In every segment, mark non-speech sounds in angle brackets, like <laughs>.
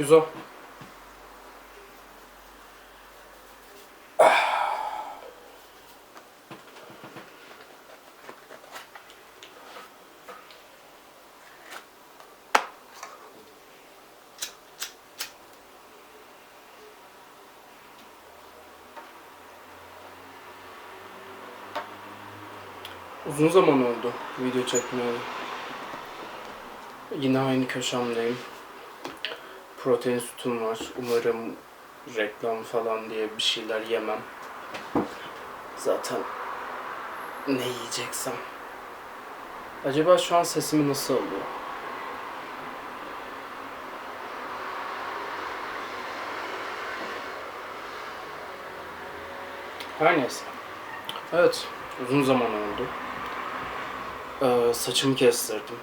Güzel. Uzun zaman oldu video çekmeyeli. Yine aynı köşemdeyim. Protein sütüm var. Umarım reklam falan diye bir şeyler yemem. Zaten ne yiyeceksem. Acaba şu an sesimi nasıl alıyor? Her neyse. Evet, uzun zaman oldu. Ee, saçımı kestirdim.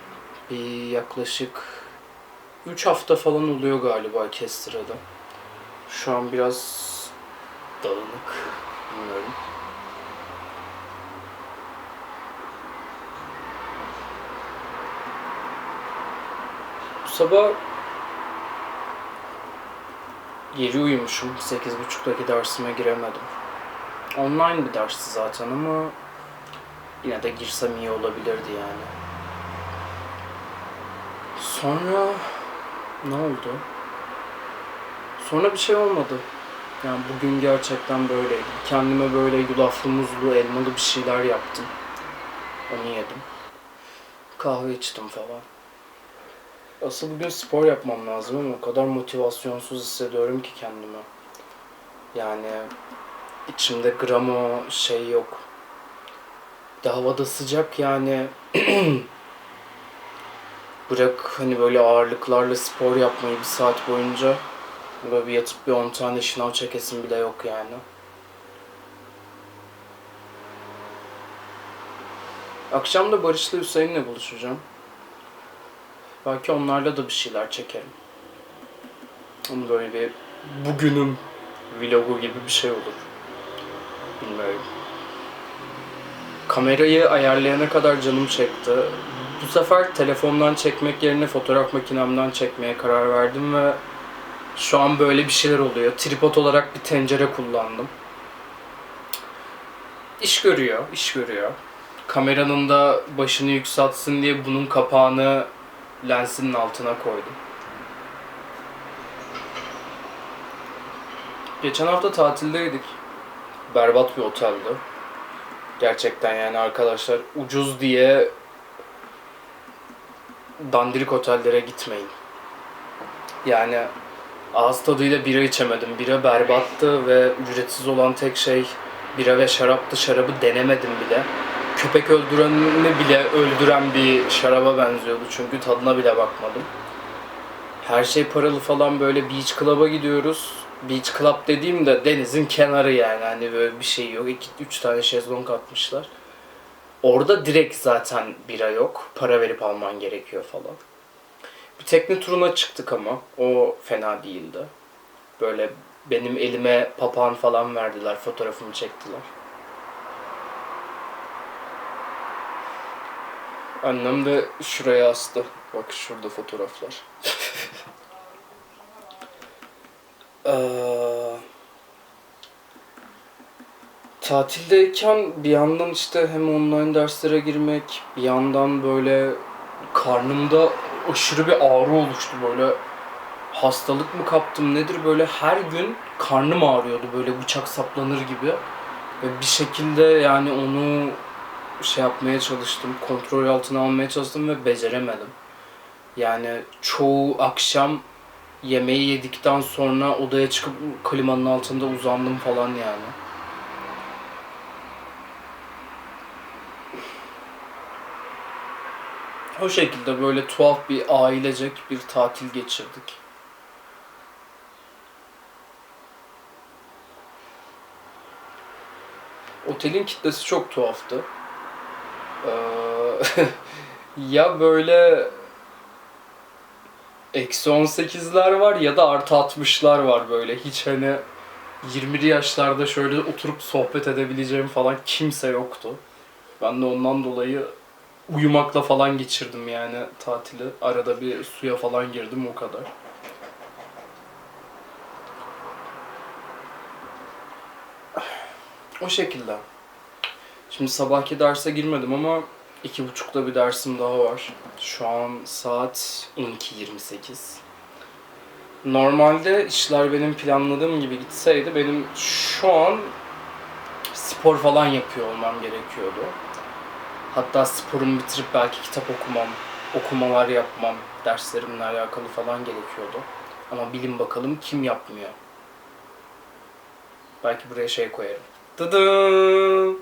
Bir yaklaşık 3 hafta falan oluyor galiba kestireli. Şu an biraz dağınık. Bilmiyorum. Bu sabah geri uyumuşum. 8.30'daki dersime giremedim. Online bir dersti zaten ama yine de girsem iyi olabilirdi yani. Sonra ne oldu? Sonra bir şey olmadı. Yani bugün gerçekten böyleydi. Kendime böyle yulaflı muzlu elmalı bir şeyler yaptım. Onu yedim. Kahve içtim falan. Asıl bugün spor yapmam lazım ama o kadar motivasyonsuz hissediyorum ki kendimi. Yani içimde gramo şey yok. Bir de havada sıcak yani <clears throat> bırak hani böyle ağırlıklarla spor yapmayı bir saat boyunca böyle bir yatıp bir 10 tane şınav çekesim bile yok yani. Akşam da Barış'la Hüseyin'le buluşacağım. Belki onlarla da bir şeyler çekerim. Ama böyle bir bugünüm vlogu gibi bir şey olur. Bilmiyorum. Kamerayı ayarlayana kadar canım çekti. Bu sefer telefondan çekmek yerine fotoğraf makinemden çekmeye karar verdim ve şu an böyle bir şeyler oluyor. Tripod olarak bir tencere kullandım. İş görüyor, iş görüyor. Kameranın da başını yükseltsin diye bunun kapağını lensinin altına koydum. Geçen hafta tatildeydik. Berbat bir oteldi. Gerçekten yani arkadaşlar ucuz diye dandirik otellere gitmeyin. Yani ağız tadıyla bira içemedim. Bira berbattı ve ücretsiz olan tek şey bira ve şaraptı. Şarabı denemedim bile. Köpek öldürenini bile öldüren bir şaraba benziyordu çünkü tadına bile bakmadım. Her şey paralı falan böyle beach club'a gidiyoruz. Beach club dediğimde denizin kenarı yani hani böyle bir şey yok. 2 3 tane şezlong atmışlar. Orada direkt zaten bira yok. Para verip alman gerekiyor falan. Bir tekne turuna çıktık ama o fena değildi. Böyle benim elime papağan falan verdiler, fotoğrafımı çektiler. Annem de şuraya astı. Bak şurada fotoğraflar. <laughs> Eee, tatildeyken bir yandan işte hem online derslere girmek, bir yandan böyle karnımda aşırı bir ağrı oluştu böyle. Hastalık mı kaptım nedir böyle her gün karnım ağrıyordu böyle bıçak saplanır gibi. Ve bir şekilde yani onu şey yapmaya çalıştım, kontrol altına almaya çalıştım ve beceremedim. Yani çoğu akşam yemeği yedikten sonra odaya çıkıp klimanın altında uzandım falan yani. O şekilde böyle tuhaf bir ailecek bir tatil geçirdik. Otelin kitlesi çok tuhaftı. Ee, <laughs> ya böyle eksi 18'ler var ya da artı 60'lar var böyle. Hiç hani 20'li yaşlarda şöyle oturup sohbet edebileceğim falan kimse yoktu. Ben de ondan dolayı uyumakla falan geçirdim yani tatili. Arada bir suya falan girdim o kadar. <sighs> O şekilde. Şimdi sabahki derse girmedim ama iki buçukta bir dersim daha var. Şu an saat 12.28. Normalde işler benim planladığım gibi gitseydi benim şu an spor falan yapıyor olmam gerekiyordu. Hatta sporumu bitirip belki kitap okumam, okumalar yapmam, derslerimle alakalı falan gerekiyordu. Ama bilin bakalım kim yapmıyor. Belki buraya şey koyarım. Dıdı.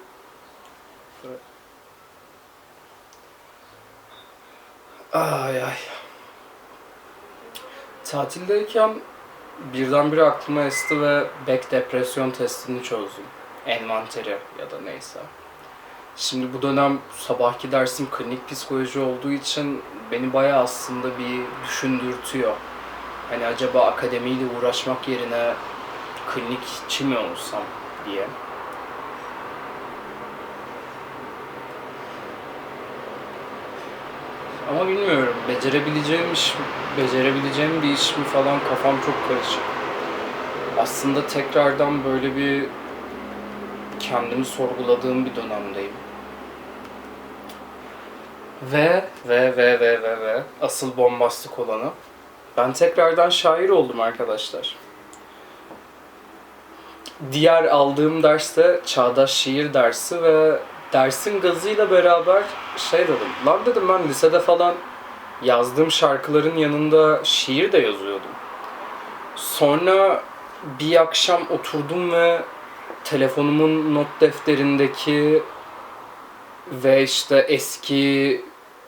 Ay ay. Tatildeyken birdenbire aklıma esti ve Beck depresyon testini çözdüm. Envanteri ya da neyse. Şimdi bu dönem sabahki dersim klinik psikoloji olduğu için beni bayağı aslında bir düşündürtüyor. Hani acaba akademiyle uğraşmak yerine klinikçi mi olsam diye. Ama bilmiyorum. Becerebileceğim iş, becerebileceğim bir iş mi falan kafam çok karışık. Aslında tekrardan böyle bir kendimi sorguladığım bir dönemdeyim. Ve ve ve ve ve ve asıl bombastik olanı ben tekrardan şair oldum arkadaşlar. Diğer aldığım derste çağdaş şiir dersi ve dersin gazıyla beraber şey dedim. Lan dedim ben lisede falan yazdığım şarkıların yanında şiir de yazıyordum. Sonra bir akşam oturdum ve telefonumun not defterindeki ve işte eski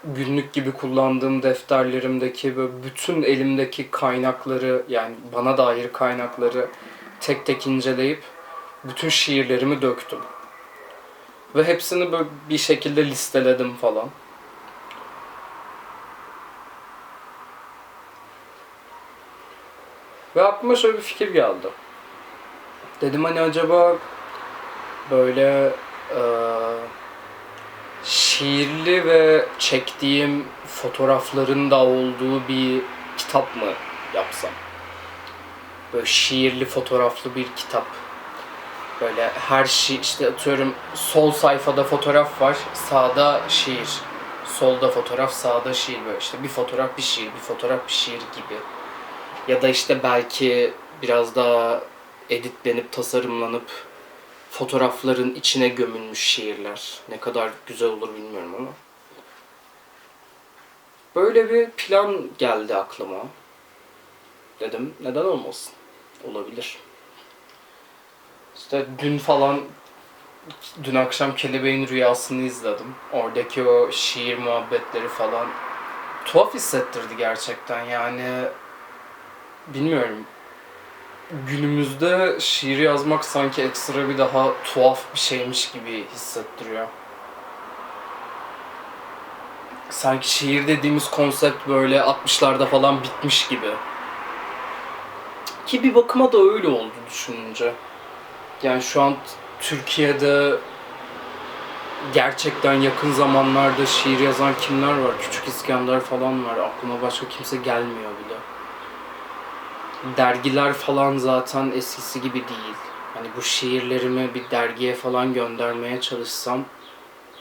günlük gibi kullandığım defterlerimdeki böyle bütün elimdeki kaynakları yani bana dair kaynakları tek tek inceleyip bütün şiirlerimi döktüm. Ve hepsini böyle bir şekilde listeledim falan. Ve aklıma şöyle bir fikir geldi. Dedim hani acaba böyle eee şiirli ve çektiğim fotoğrafların da olduğu bir kitap mı yapsam? Böyle şiirli fotoğraflı bir kitap. Böyle her şey işte atıyorum sol sayfada fotoğraf var, sağda şiir. Solda fotoğraf, sağda şiir böyle işte bir fotoğraf bir şiir, bir fotoğraf bir şiir gibi. Ya da işte belki biraz daha editlenip tasarımlanıp fotoğrafların içine gömülmüş şiirler. Ne kadar güzel olur bilmiyorum ama. Böyle bir plan geldi aklıma. Dedim neden olmasın? Olabilir. İşte dün falan dün akşam Kelebeğin Rüyası'nı izledim. Oradaki o şiir muhabbetleri falan tuhaf hissettirdi gerçekten yani bilmiyorum günümüzde şiir yazmak sanki ekstra bir daha tuhaf bir şeymiş gibi hissettiriyor. Sanki şiir dediğimiz konsept böyle 60'larda falan bitmiş gibi. Ki bir bakıma da öyle oldu düşününce. Yani şu an Türkiye'de gerçekten yakın zamanlarda şiir yazan kimler var? Küçük İskender falan var. Aklıma başka kimse gelmiyor bile dergiler falan zaten eskisi gibi değil. Hani bu şiirlerimi bir dergiye falan göndermeye çalışsam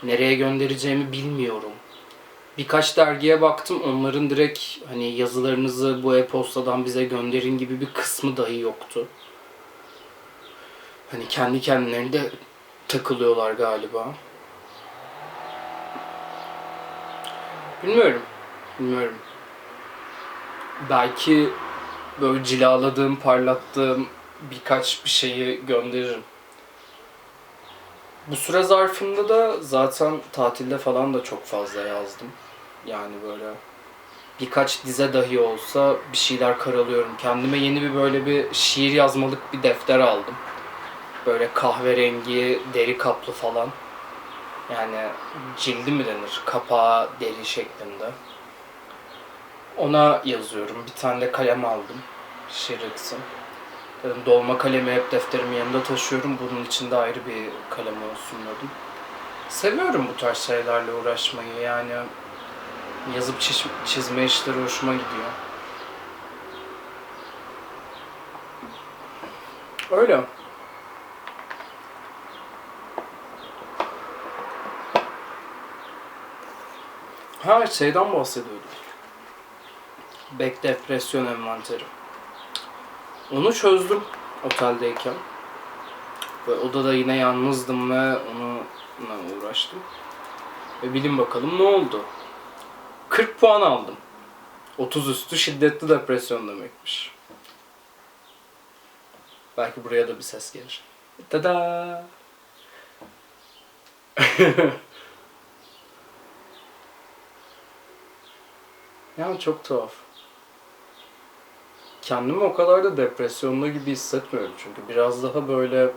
nereye göndereceğimi bilmiyorum. Birkaç dergiye baktım onların direkt hani yazılarınızı bu e-postadan bize gönderin gibi bir kısmı dahi yoktu. Hani kendi kendilerinde takılıyorlar galiba. Bilmiyorum. Bilmiyorum. Belki böyle cilaladığım, parlattığım birkaç bir şeyi gönderirim. Bu süre zarfında da zaten tatilde falan da çok fazla yazdım. Yani böyle birkaç dize dahi olsa bir şeyler karalıyorum. Kendime yeni bir böyle bir şiir yazmalık bir defter aldım. Böyle kahverengi, deri kaplı falan. Yani cildi mi denir? Kapağı deri şeklinde. Ona yazıyorum. Bir tane de kalem aldım. Şirix'in. Dedim dolma kalemi hep defterimin yanında taşıyorum. Bunun için de ayrı bir kalem olsun dedim. Seviyorum bu tarz şeylerle uğraşmayı. Yani yazıp çiz çizme işleri hoşuma gidiyor. Öyle. Her şeyden bahsediyordum. Back depresyon envanteri. Onu çözdüm oteldeyken. Ve odada yine yalnızdım ve onunla uğraştım. Ve bilin bakalım ne oldu? 40 puan aldım. 30 üstü şiddetli depresyon demekmiş. Belki buraya da bir ses gelir. Tada! <laughs> yani çok tuhaf. Kendimi o kadar da depresyonda gibi hissetmiyorum çünkü biraz daha böyle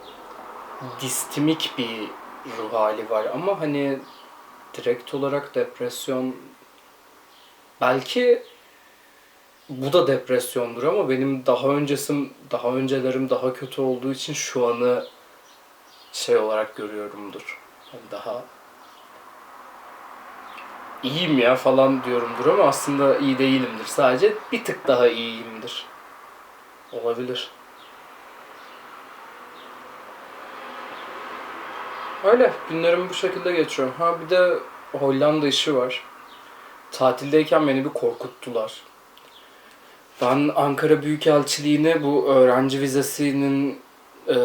distimik bir ruh hali var ama hani direkt olarak depresyon belki bu da depresyondur ama benim daha öncesim daha öncelerim daha kötü olduğu için şu anı şey olarak görüyorumdur. Hani daha iyiyim ya falan diyorumdur ama aslında iyi değilimdir. Sadece bir tık daha iyiyimdir. Olabilir. Öyle. Günlerim bu şekilde geçiyor. Ha bir de Hollanda işi var. Tatildeyken beni bir korkuttular. Ben Ankara Büyükelçiliğine bu öğrenci vizesinin e,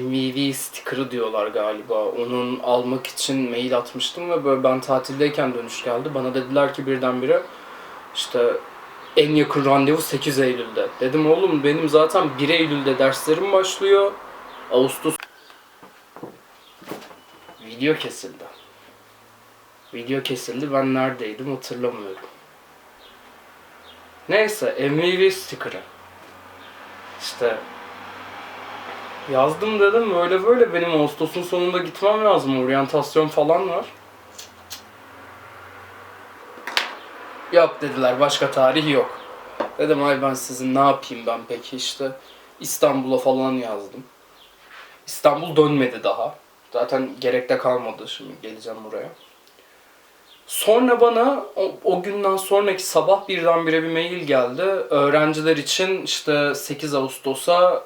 MVV sticker'ı diyorlar galiba. Onun almak için mail atmıştım ve böyle ben tatildeyken dönüş geldi. Bana dediler ki birdenbire işte en yakın randevu 8 Eylül'de. Dedim oğlum benim zaten 1 Eylül'de derslerim başlıyor. Ağustos Video kesildi. Video kesildi. Ben neredeydim hatırlamıyorum. Neyse MVV sticker'ı. İşte yazdım dedim böyle böyle benim Ağustos'un sonunda gitmem lazım. Oryantasyon falan var. Yok dediler başka tarih yok. Dedim ay ben sizin ne yapayım ben peki işte İstanbul'a falan yazdım. İstanbul dönmedi daha. Zaten gerek de kalmadı şimdi geleceğim buraya. Sonra bana o, o günden sonraki sabah birdenbire bir mail geldi. Öğrenciler için işte 8 Ağustos'a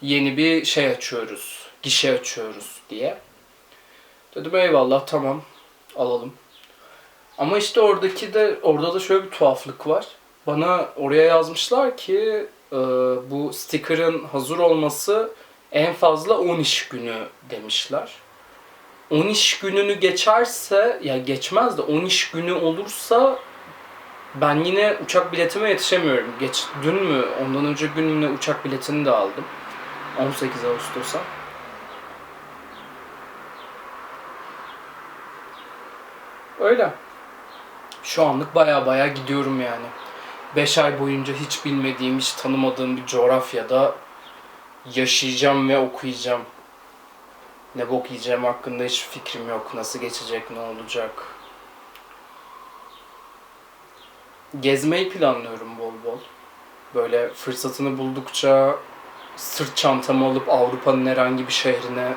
yeni bir şey açıyoruz. Gişe açıyoruz diye. Dedim eyvallah tamam alalım. Ama işte oradaki de orada da şöyle bir tuhaflık var. Bana oraya yazmışlar ki e, bu sticker'ın hazır olması en fazla 10 iş günü demişler. 10 iş gününü geçerse ya geçmez de 10 iş günü olursa ben yine uçak biletime yetişemiyorum. Geç dün mü ondan önce gün mü ne uçak biletini de aldım. 18 Ağustos'a. Öyle. Şu anlık baya baya gidiyorum yani. 5 ay boyunca hiç bilmediğim, hiç tanımadığım bir coğrafyada yaşayacağım ve okuyacağım. Ne bok yiyeceğim hakkında hiç fikrim yok. Nasıl geçecek, ne olacak. Gezmeyi planlıyorum bol bol. Böyle fırsatını buldukça sırt çantamı alıp Avrupa'nın herhangi bir şehrine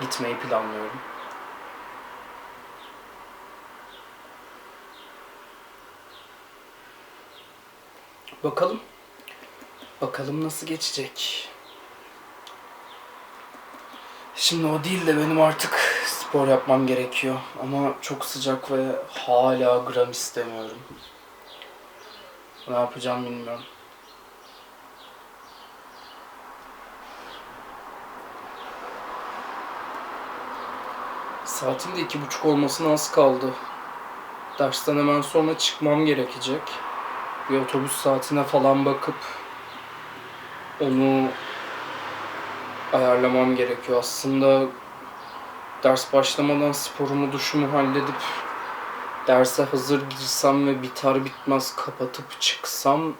gitmeyi planlıyorum. Bakalım. Bakalım nasıl geçecek. Şimdi o değil de benim artık spor yapmam gerekiyor. Ama çok sıcak ve hala gram istemiyorum. Ne yapacağım bilmiyorum. Saatin de iki buçuk olmasına az kaldı. Dersten hemen sonra çıkmam gerekecek. Bir otobüs saatine falan bakıp onu ayarlamam gerekiyor. Aslında ders başlamadan sporumu, duşumu halledip derse hazır girsem ve biter bitmez kapatıp çıksam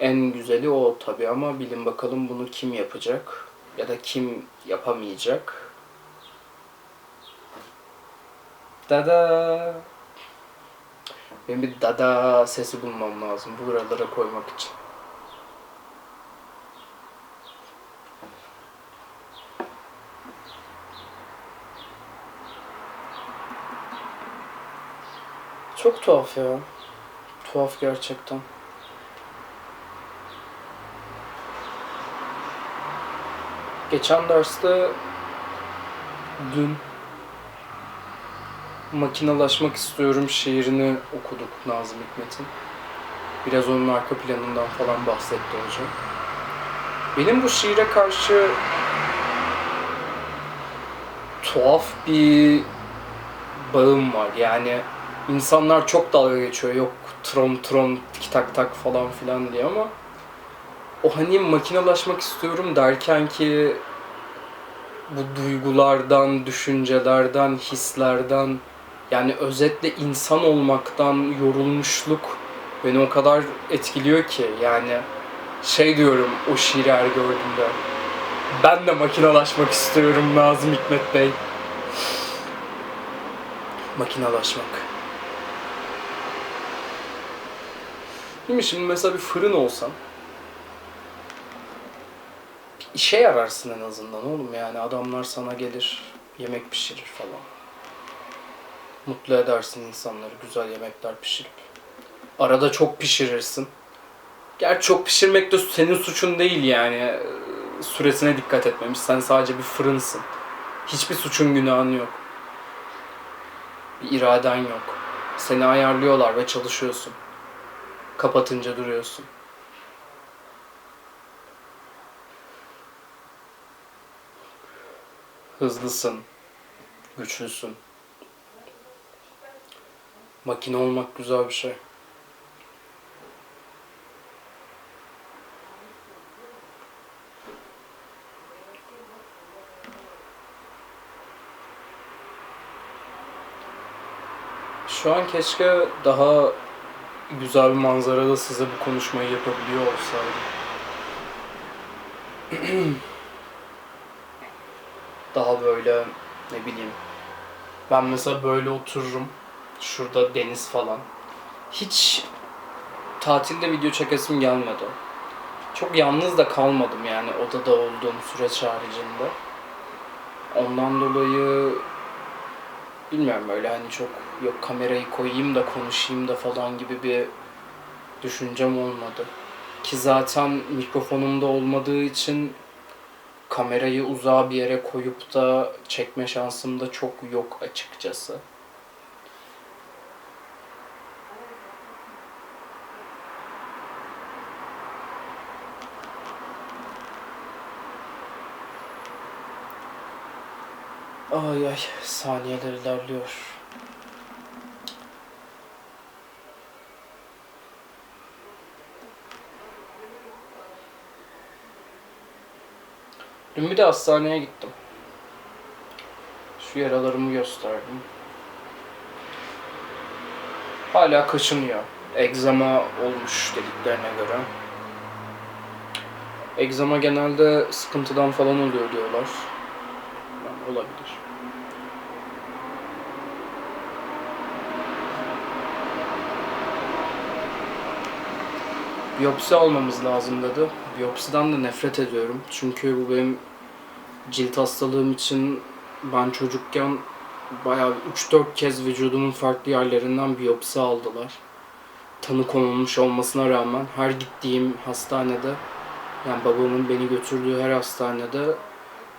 en güzeli o tabi ama bilin bakalım bunu kim yapacak ya da kim yapamayacak. Dada. Benim bir dada sesi bulmam lazım buralara koymak için. Çok tuhaf ya. Tuhaf gerçekten. Geçen derste dün Makinalaşmak istiyorum şiirini okuduk Nazım Hikmet'in. Biraz onun arka planından falan bahsetti hocam. Benim bu şiire karşı tuhaf bir bağım var. Yani insanlar çok dalga geçiyor. Yok tron tron tik tak tak falan filan diye ama o hani makinalaşmak istiyorum derken ki bu duygulardan, düşüncelerden, hislerden yani özetle insan olmaktan yorulmuşluk beni o kadar etkiliyor ki yani şey diyorum o şiiri her gördüğümde ben de makinalaşmak istiyorum Nazım Hikmet Bey. Makinalaşmak. Değil mi? Şimdi mesela bir fırın olsan işe yararsın en azından oğlum yani adamlar sana gelir yemek pişirir falan. Mutlu edersin insanları güzel yemekler pişirip. Arada çok pişirirsin. Gerçi çok pişirmek de senin suçun değil yani. Süresine dikkat etmemiş. Sen sadece bir fırınsın. Hiçbir suçun günahın yok. Bir iraden yok. Seni ayarlıyorlar ve çalışıyorsun. Kapatınca duruyorsun. Hızlısın. Güçlüsün. Makine olmak güzel bir şey. Şu an keşke daha güzel bir manzarada size bu konuşmayı yapabiliyor olsaydım. <clears throat> daha böyle ne bileyim. Ben mesela böyle otururum. Şurada deniz falan. Hiç tatilde video çekesim gelmedi. Çok yalnız da kalmadım yani odada olduğum süreç haricinde. Ondan dolayı bilmiyorum öyle hani çok yok kamerayı koyayım da konuşayım da falan gibi bir düşüncem olmadı. Ki zaten mikrofonumda olmadığı için kamerayı uzağa bir yere koyup da çekme şansım da çok yok açıkçası. Ay ay saniyeler ilerliyor. Dün bir de hastaneye gittim. Şu yaralarımı gösterdim. Hala kaşınıyor. Egzama olmuş dediklerine göre. Egzama genelde sıkıntıdan falan oluyor diyorlar. Olabilir. Biyopsi almamız lazım dedi. Biyopsiden de nefret ediyorum. Çünkü bu benim cilt hastalığım için ben çocukken bayağı 3-4 kez vücudumun farklı yerlerinden biyopsi aldılar. Tanı konulmuş olmasına rağmen her gittiğim hastanede yani babamın beni götürdüğü her hastanede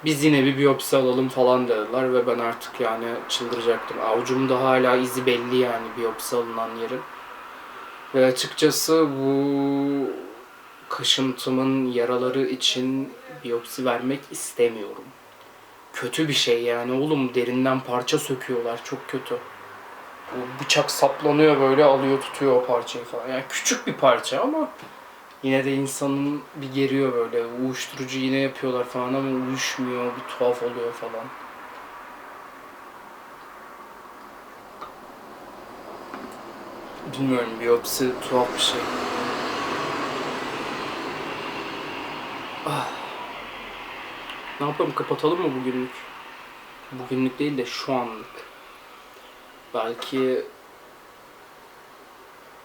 biz yine bir biyopsi alalım falan dediler ve ben artık yani çıldıracaktım. Avucumda hala izi belli yani biyopsi alınan yerin. Ve açıkçası bu kaşıntımın yaraları için biyopsi vermek istemiyorum. Kötü bir şey yani oğlum derinden parça söküyorlar çok kötü. O bıçak saplanıyor böyle alıyor tutuyor o parçayı falan. Yani küçük bir parça ama yine de insanın bir geriyor böyle. Uyuşturucu yine yapıyorlar falan ama uyuşmuyor, bir tuhaf oluyor falan. Bilmiyorum biyopsi tuhaf bir şey. Ah. Ne yapalım kapatalım mı bugünlük? Bugünlük değil de şu anlık. Belki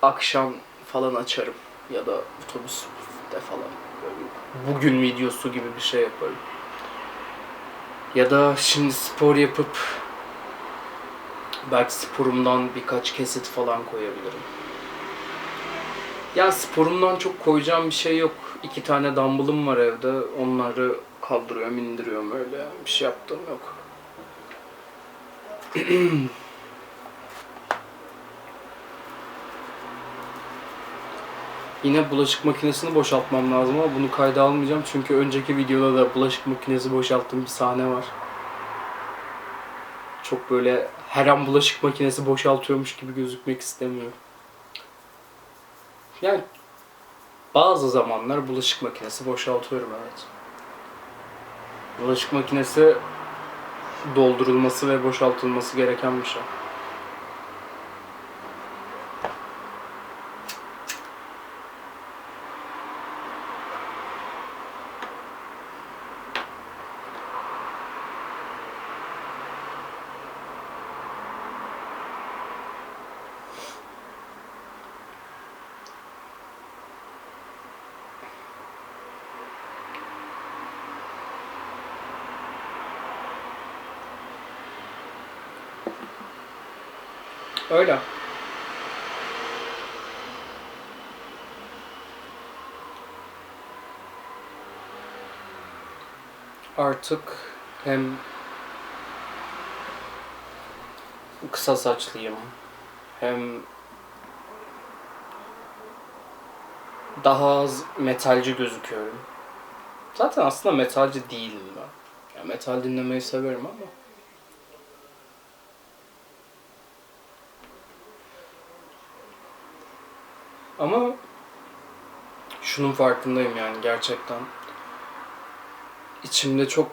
akşam falan açarım ya da otobüste falan. Böyle bugün videosu gibi bir şey yaparım. Ya da şimdi spor yapıp belki sporumdan birkaç kesit falan koyabilirim. Yani sporumdan çok koyacağım bir şey yok. İki tane dumbbellım var evde. Onları kaldırıyorum, indiriyorum öyle. Bir şey yaptığım yok. <clears throat> Yine bulaşık makinesini boşaltmam lazım ama bunu kayda almayacağım. Çünkü önceki videoda da bulaşık makinesi boşalttığım bir sahne var. Çok böyle her an bulaşık makinesi boşaltıyormuş gibi gözükmek istemiyorum. Yani bazı zamanlar bulaşık makinesi boşaltıyorum evet. Bulaşık makinesi doldurulması ve boşaltılması gereken bir şey. Öyle. Artık hem kısa saçlıyım hem daha az metalci gözüküyorum. Zaten aslında metalci değilim ben. Ya metal dinlemeyi severim ama Ama şunun farkındayım yani gerçekten. İçimde çok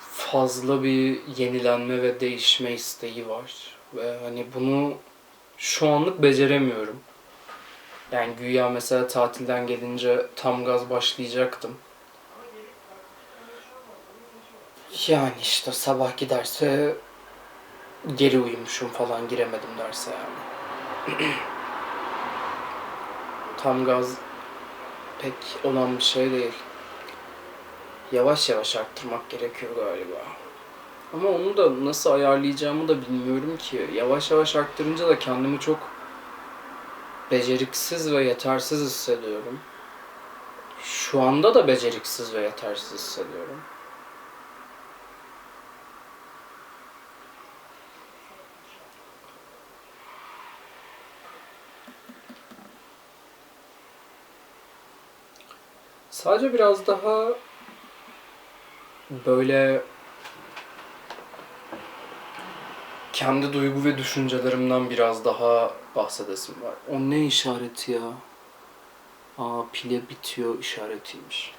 fazla bir yenilenme ve değişme isteği var. Ve hani bunu şu anlık beceremiyorum. Yani güya mesela tatilden gelince tam gaz başlayacaktım. Yani işte sabah giderse geri uyumuşum falan giremedim derse yani. <clears throat> tam gaz pek olan bir şey değil. Yavaş yavaş arttırmak gerekiyor galiba. Ama onu da nasıl ayarlayacağımı da bilmiyorum ki. Yavaş yavaş arttırınca da kendimi çok beceriksiz ve yetersiz hissediyorum. Şu anda da beceriksiz ve yetersiz hissediyorum. Sadece biraz daha böyle kendi duygu ve düşüncelerimden biraz daha bahsedesim var. O ne işareti ya? Aa pili bitiyor işaretiymiş.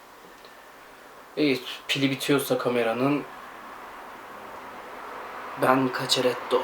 İyi pili bitiyorsa kameranın ben kaçeretto.